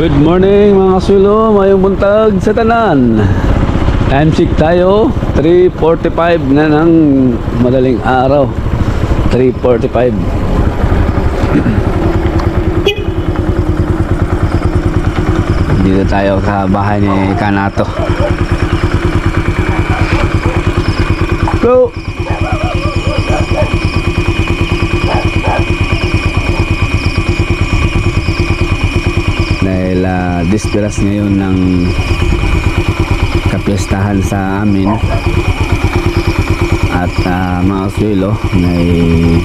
Good morning mga kasulo, mayong buntag sa tanan. Time check tayo, 3.45 na ng madaling araw. 3.45. Dito tayo sa bahay ni Kanato. Go! Dahil uh, disperas ngayon ng kapiestahan sa amin. At uh, mga suelo may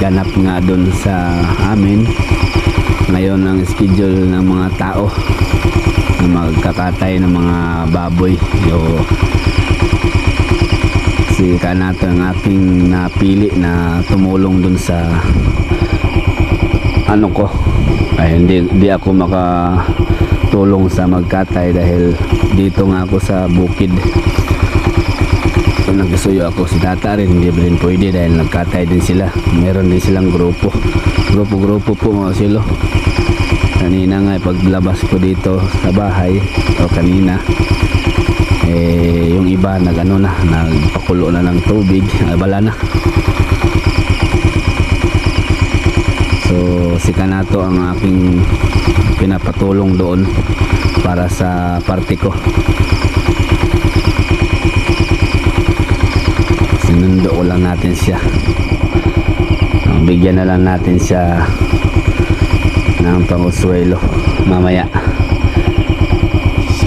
ganap nga doon sa amin. Ngayon ang schedule ng mga tao na magkakatay ng mga baboy. O si Kanato ang aking napili na tumulong doon sa ano ko ay hindi, hindi ako makatulong sa magkatay dahil dito nga ako sa bukid. So nagsuyo ako. Si tata rin hindi rin pwede dahil nagkatay din sila. Meron din silang grupo. Grupo grupo po mga silo kanina nga paglabas ko dito sa bahay o kanina eh yung iba nag ano na nagpakulo na ng tubig. Ay bala na So si Kanato ang aking pinapatulong doon para sa party ko. Sinundo ko lang natin siya. Ang Bigyan na lang natin siya ng panguswelo mamaya.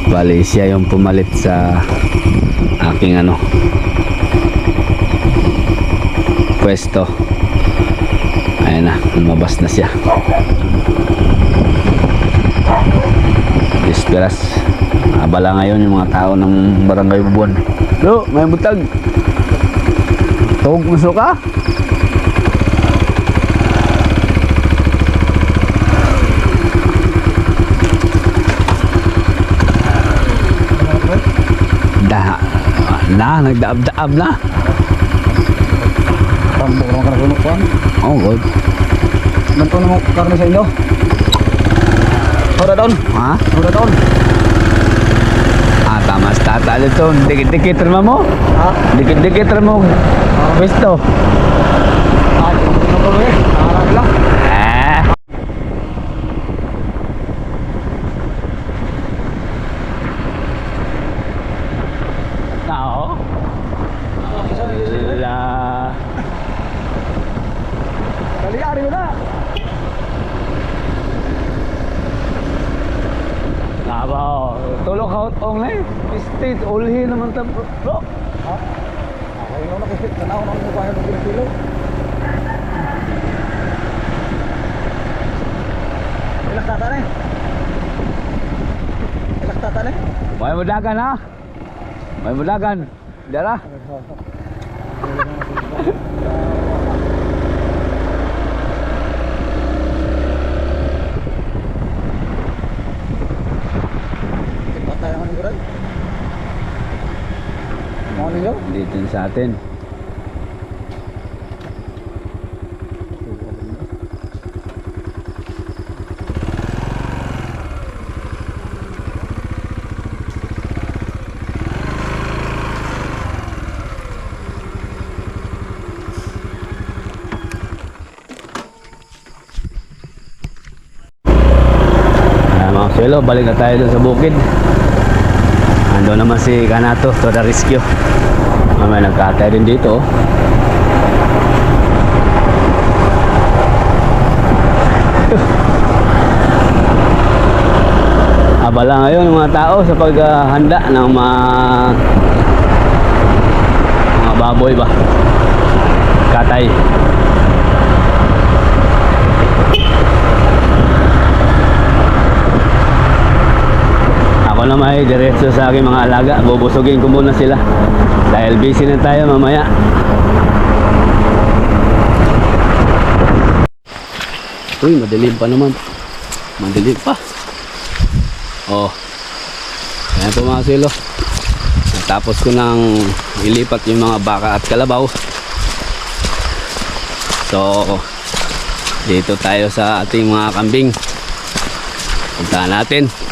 Bali siya yung pumalit sa aking ano pwesto. Ayan na, lumabas na siya. Disperas. Abala ngayon yung mga tao ng barangay Bubuan. Lo, may butag. Tawag mo ka? Da, na, nagdaab-daab na. Naman karunok ko. Oh, good. Ganito na mo karne sa inyo. Ora doon. Ha? Ora doon. Ah, tama sa tata dito. Dikit-dikit naman mo. Ha? Dikit-dikit naman mo. Pwesto. Ah, eh. Harap lang. Ah. Tao? La. Dali ari mo na. Naba, tulog ka ong na State, ta bro. Ha? Ay, no nakikit na ako mukha ng kilo. Ilak tata na eh. Ilak tata na eh. May mudagan ha? May mudagan. Dara. Patay ang likuran. Mga ninyo? Dito sa atin. Mga suelo, balik na tayo dun sa bukid. Ando naman si Kanato to the rescue. Mamaya nagkatay din dito. Abala ngayon ng mga tao sa paghahanda ng mga mga baboy ba. Katay. Ako na may diretso sa aking mga alaga. Bubusugin ko muna sila. Dahil busy na tayo mamaya. Uy, madilim pa naman. Madilim pa. Oh. Ayan po mga silo. Tapos ko nang ilipat yung mga baka at kalabaw. So, dito tayo sa ating mga kambing. Puntahan natin.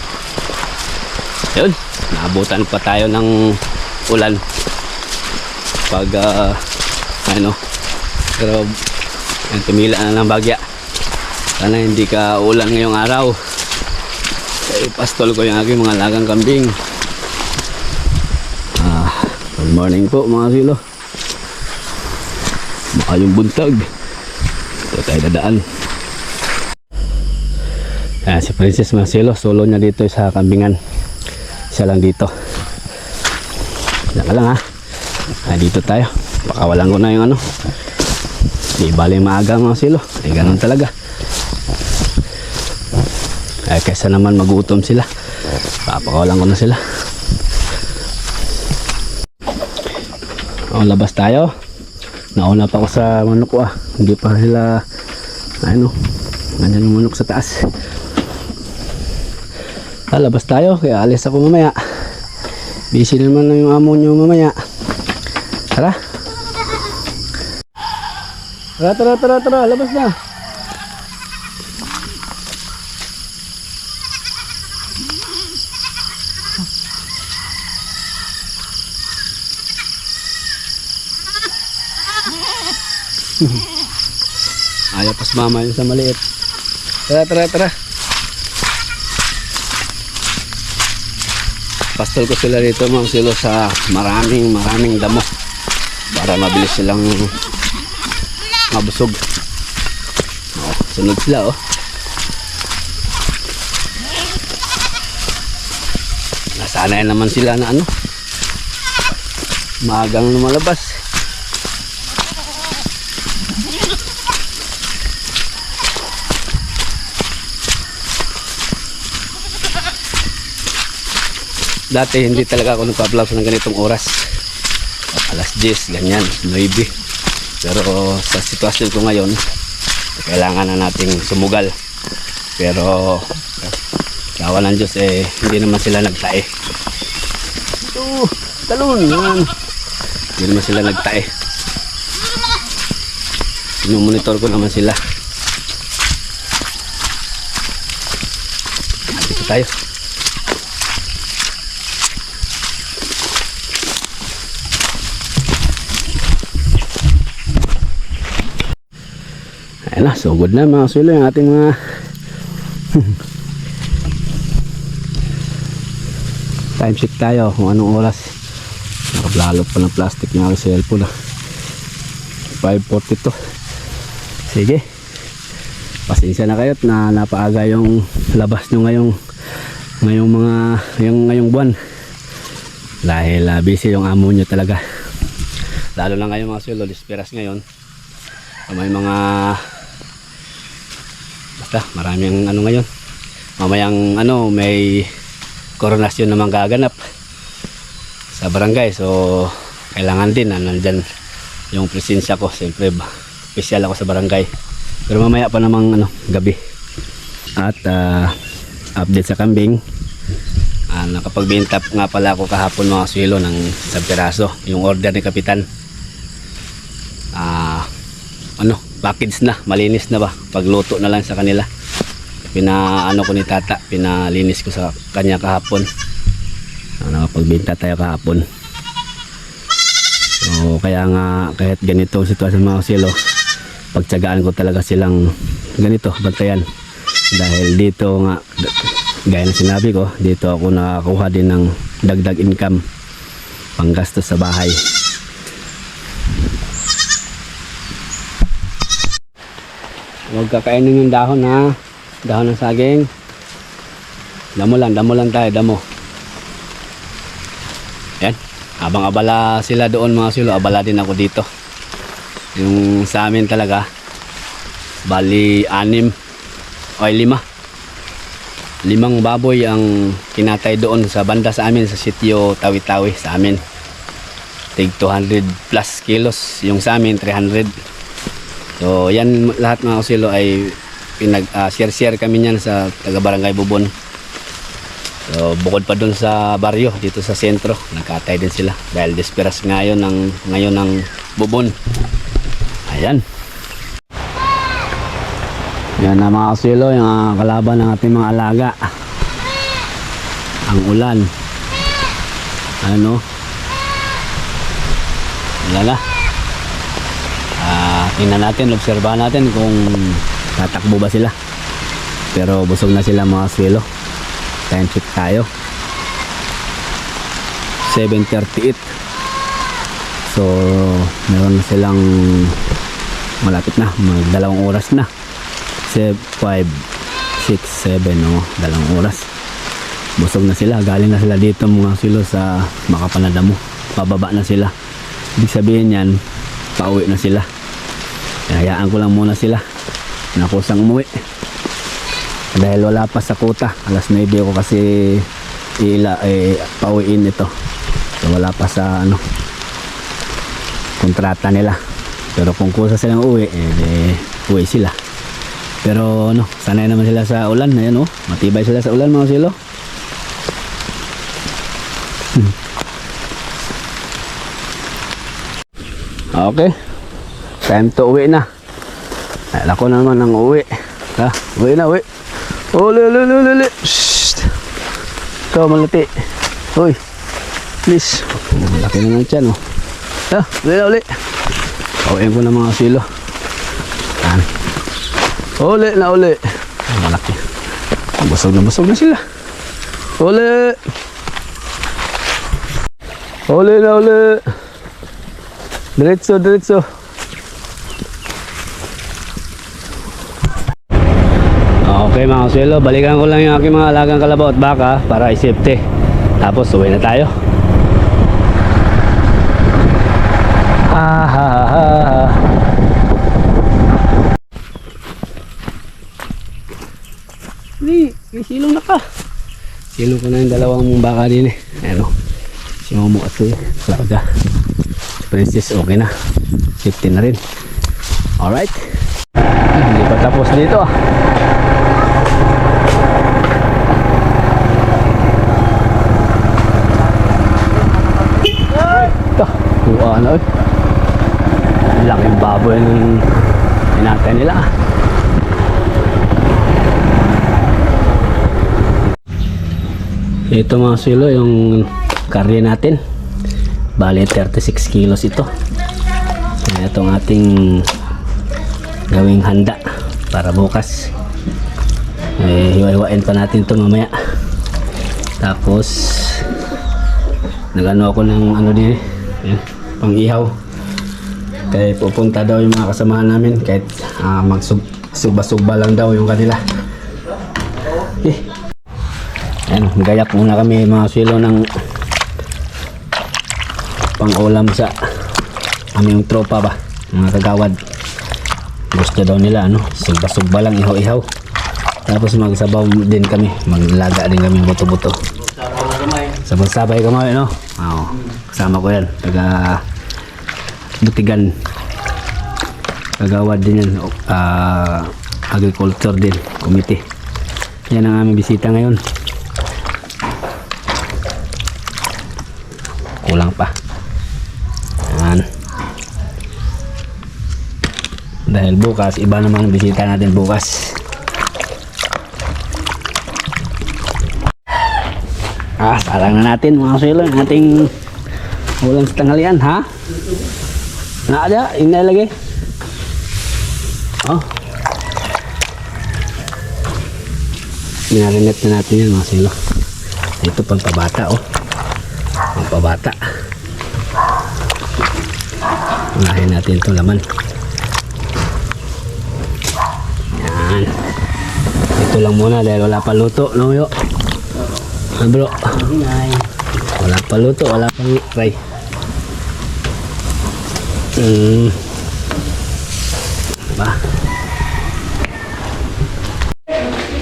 Yun, naabutan pa tayo ng ulan. Pag, ah, ano, pero yan, tumila na ng bagya. Sana hindi ka ulan ngayong araw. Eh, pastol ko yung aking mga lagang kambing. Ah, good morning po mga silo. Maayong buntag. Ito tayo dadaan. Ayan, si Princess Marcelo, solo niya dito sa kambingan. Siya lang dito. Ka lang ha. Ah, dito tayo. Pakawalan ko na yung ano. Di bali maaga mga silo. Ay ganun talaga. Ay kaysa naman magutom sila. Papakawalan ko na sila. O, labas tayo. Nauna pa ako sa manok ko ah. Hindi pa sila ano. Nandyan yung manok sa taas. Ah, labas tayo. Kaya alis ako mamaya. Busy naman na yung amo nyo mamaya. Tara. Tara, tara, tara, tara. Labas na. Ayaw pas mama yun sa maliit. Tara, tara, tara. Pastol ko sila dito mga silo sa maraming maraming damo para mabilis silang mabusog. Oh, sunod sila oh. Nasanay naman sila na ano. Maagang lumalabas. Dati hindi talaga ako nagpa-vlog ng ganitong oras. Alas 10, ganyan, 9. Pero sa sitwasyon ko ngayon, kailangan na nating sumugal. Pero kawa ng Diyos eh, hindi naman sila nagtae. Ito, talon, yan. Hindi naman sila nagtae. Minumonitor ko naman sila. Dito tayo. Ayan na, sugod na mga sulo yung ating mga time check tayo kung anong oras. Nakablalo pa ng plastic yung aking cellphone ah. 5.42 sige. Pasensya na kayo na napaaga yung labas nyo ngayong ngayong mga ngayong, ngayong buwan. Dahil ah, busy yung amo nyo talaga. Lalo na ngayon mga sulo disperas ngayon. May mga basta maraming ano ngayon. Mamayang ano may koronasyon naman gaganap sa barangay. So kailangan din na nandyan yung presensya ko. Siyempre special ako sa barangay. Pero mamaya pa namang ano gabi. At ah, update sa kambing. Ah, nakapagbenta nga pala ako kahapon mga swilo ng isang piraso. Yung order ni kapitan. Ah ano, package na, malinis na ba? Pagluto na lang sa kanila. Pinaano ko ni tata, pinalinis ko sa kanya kahapon. So, nakapagbenta tayo kahapon. So, kaya nga, kahit ganito ang sitwasyon mga silo, pagtsagaan ko talaga silang ganito, bantayan. Dahil dito nga, gaya na sinabi ko, dito ako nakakuha din ng dagdag income panggastos sa bahay. Huwag kakainin yung dahon ha. Dahon ng saging. Damo lang, damo lang tayo, damo. Yan. Habang abala sila doon mga silo, abala din ako dito. Yung sa amin talaga, bali anim o lima. Limang baboy ang kinatay doon sa banda sa amin sa sitio Tawi-Tawi sa amin. Tig 200 plus kilos. Yung sa amin 300. So, yan lahat mga kusilo ay pinag ah, share-share kami niyan sa taga Barangay Bubon. So, bukod pa dun sa baryo dito sa sentro, nagkatay din sila dahil desperas ngayon ng ngayon ng Bubon. Ayan. Yan na mga kusilo, yung ah, kalaban ng ating mga alaga. Ang ulan. Ano? Wala na. Tingnan natin, obserbahan natin kung tatakbo ba sila. Pero busog na sila mga swelo. Time check tayo. 7.38 So, meron na silang malapit na, magdalawang oras na. 5, 6, 7, no? Dalawang oras. Busog na sila, galing na sila dito mga silo sa Makapanadamo. Pababa na sila. Ibig sabihin yan, pauwi na sila. Hayaan ko lang muna sila. Nakusang umuwi. Dahil wala pa sa kuta. Alas 9 ako kasi ila, eh, pauwiin ito. So, wala pa sa ano, kontrata nila. Pero kung kusa silang uwi, eh, di, uwi sila. Pero ano, sanay naman sila sa ulan. Ayan oh, matibay sila sa ulan mga silo. Hmm. Okay. Time to uwi na. Ay, ako na naman ang uwi. Ha? Uwi na, uwi. Uli, uli, uli, uli. Shhh. Ikaw, malati. Uy. Please. Malaki na ng tiyan, oh. Ha? Uli na, uli. Uwiin ko na mga silo. Yan. Uli na, uli. Ay, malaki. Busog na, busog na sila. Uli. Uli na, uli. Diretso, diretso. Okay mga swelo, balikan ko lang yung aking mga alagang kalabaw at baka para isipte. Tapos uwi na tayo. Ah, ha, ha, ha, may silong na ka. Silong ko na yung dalawang baka din eh. Ano? Si Momo at si Claudia. Si Princess okay na. Safety na rin. Alright. Hindi pa tapos dito ah. Ito, kuha na eh. Laking ng inatay nila. Ito mga silo, yung karne natin. Bali 36 kilos ito. Ito ang ating gawing handa para bukas. Eh, hiwa-hiwain pa natin ito mamaya. Tapos, nagano ako ng ano din eh. Yan, pang ihaw. Kaya pupunta daw yung mga kasamahan namin kahit ah, magsuba-suba lang daw yung kanila. Eh. Yan, gayak muna kami mga silo ng pang-ulam sa aming tropa ba, mga kagawad. Gusto daw nila ano, suba-suba lang ihaw-ihaw. Tapos magsabaw din kami, maglaga din kami buto-buto. Sabay-sabay kami, no? Oo. Kasama ko yan. Taga Butigan. Kagawad din yan. Ah, agriculture din. Committee. Yan ang aming bisita ngayon. Kulang pa. Yan. Dahil bukas, iba naman ang bisita natin bukas. Ah, salang na natin mga silo ang ating ulam sa tanghalian, ha? Na ada, inalagay. Oh. Minarinet na natin yan mga silo. Ito pang pabata, oh. Pang pabata. Unahin natin itong laman. Yan. Ito lang muna dahil wala pa luto, no, yo? Ah, bro. Wala pa luto, wala pang fry. Hmm. Ba?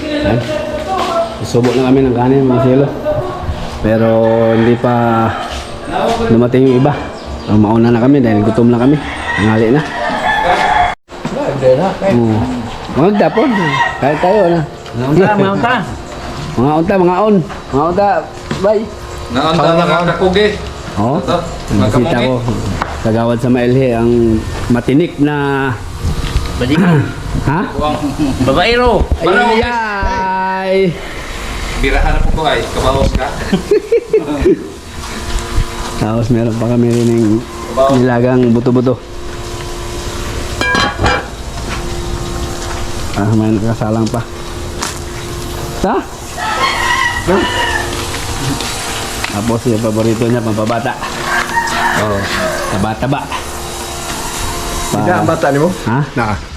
Yan. Subo na kami ng kanin mga silo. Pero hindi pa dumating yung iba. So, mauna na kami dahil gutom na kami. Nangali na. Oo. Mga dapon. Kahit tayo na. Mga unta. Mga unta, mga on. Mga da, bye. Naandang mga kakugi. Oo. Nakita ko. Kagawad sa mailhe ang matinik na Balik. ha? Babaero. Ay, ay, ay. Birahan po ko ay. Kabawas ka. Tapos meron pa kami rin ng nilagang buto-buto. Ah, may nakasalang pa. Sa? Ha? Apa sih favoritonya Pak Bata? Oh, Pak Bata, Tidak, Pak Bata ni, Bu. Ha? Nah.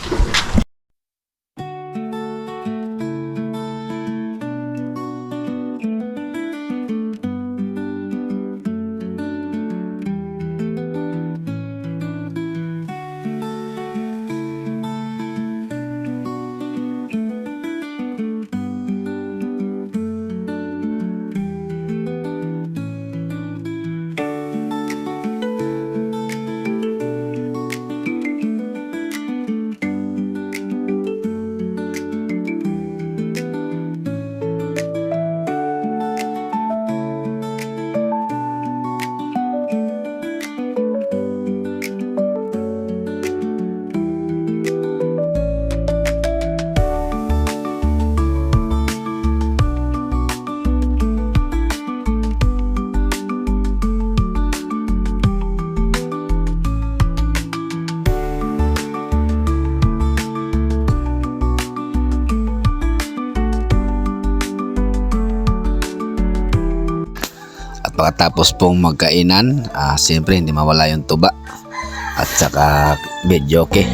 pagkatapos pong magkainan, uh, siyempre hindi mawala yung tuba at saka video okay.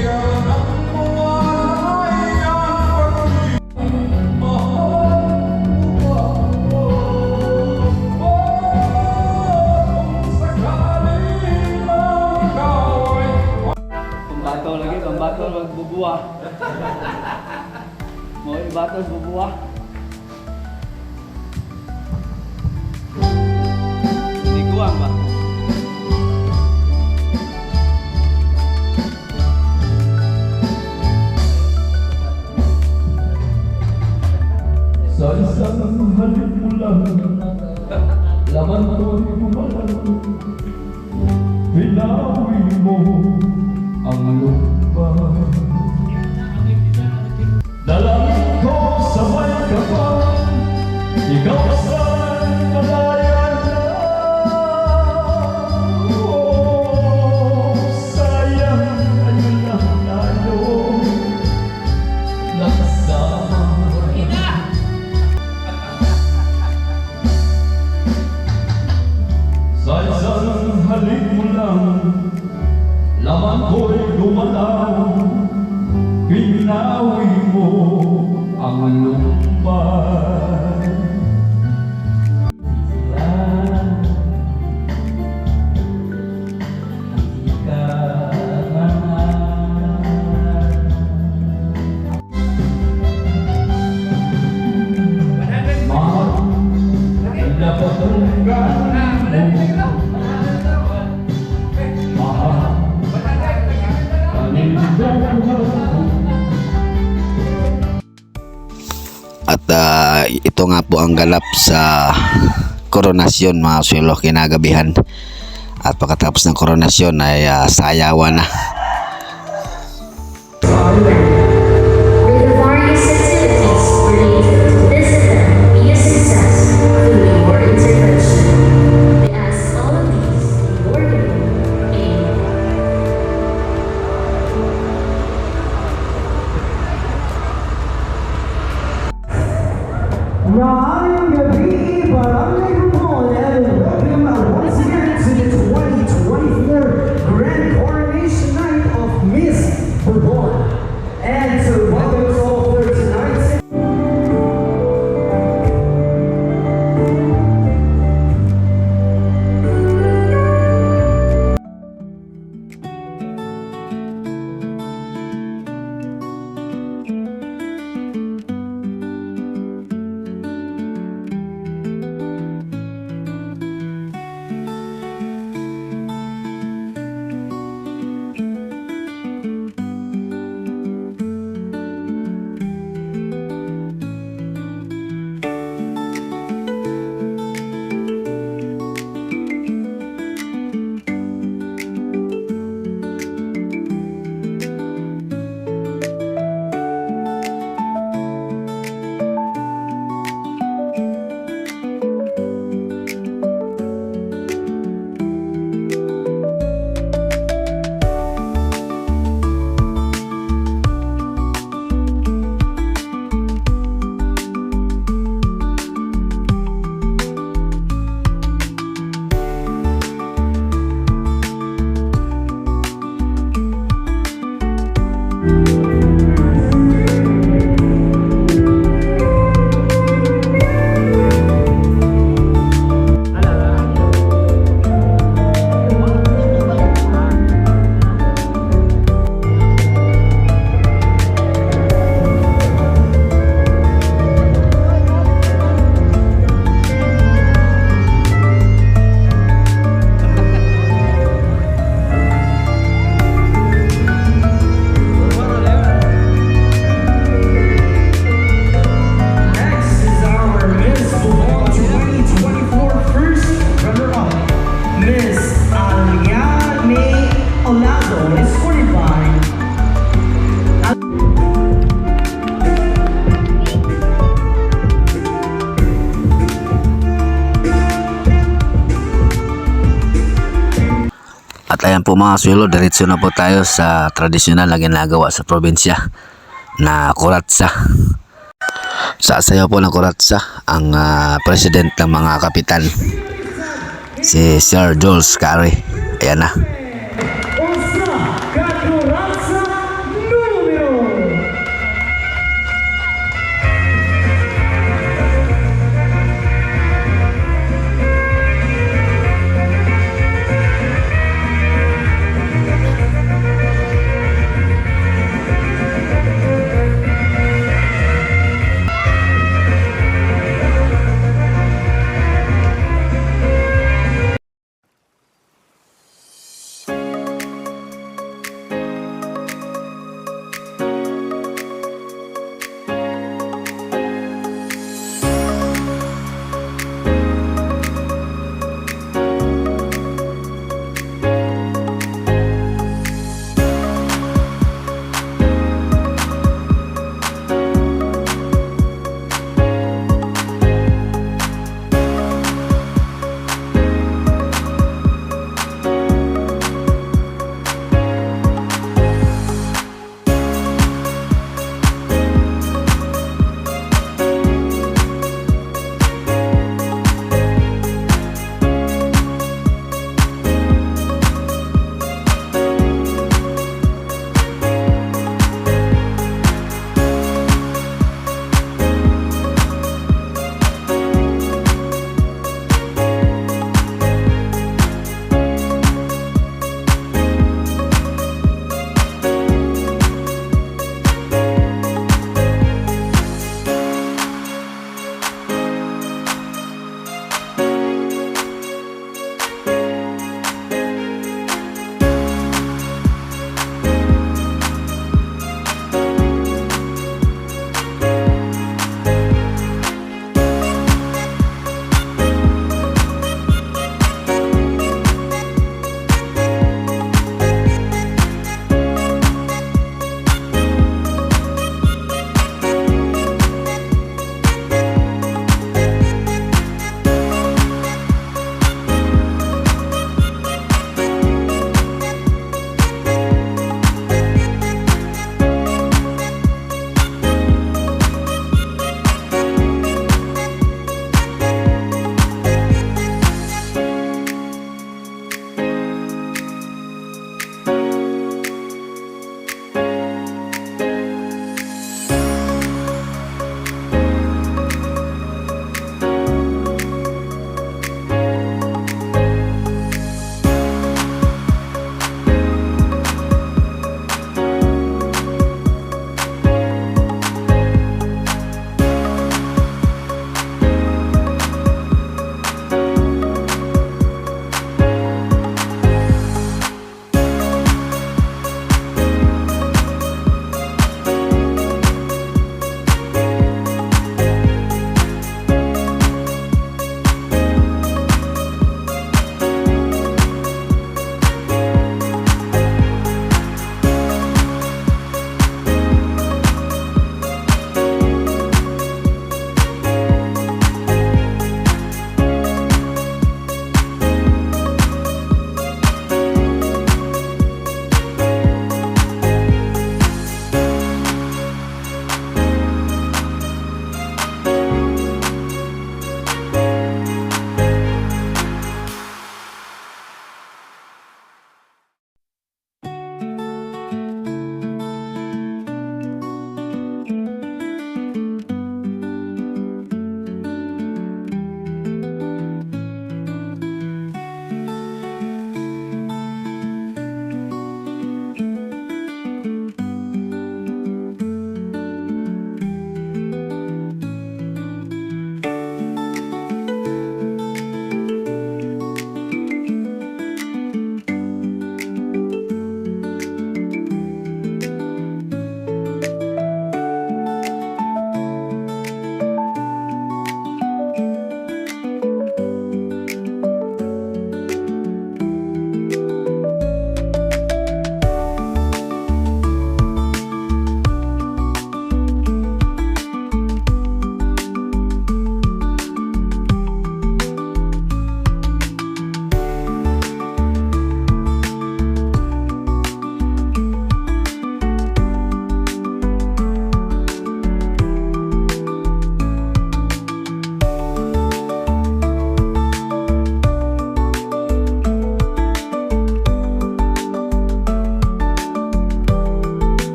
uh, ito nga po ang galap sa koronasyon mga swelo kinagabihan. At pagkatapos ng koronasyon ay uh, sayawan na. Ayan po mga swelo, diretso na po tayo sa tradisyonal na ginagawa sa probinsya na kuratsa. Sa sayo po ng kuratsa, ang ah, president ng mga kapitan, si Sir Jules Carey. Ayan na.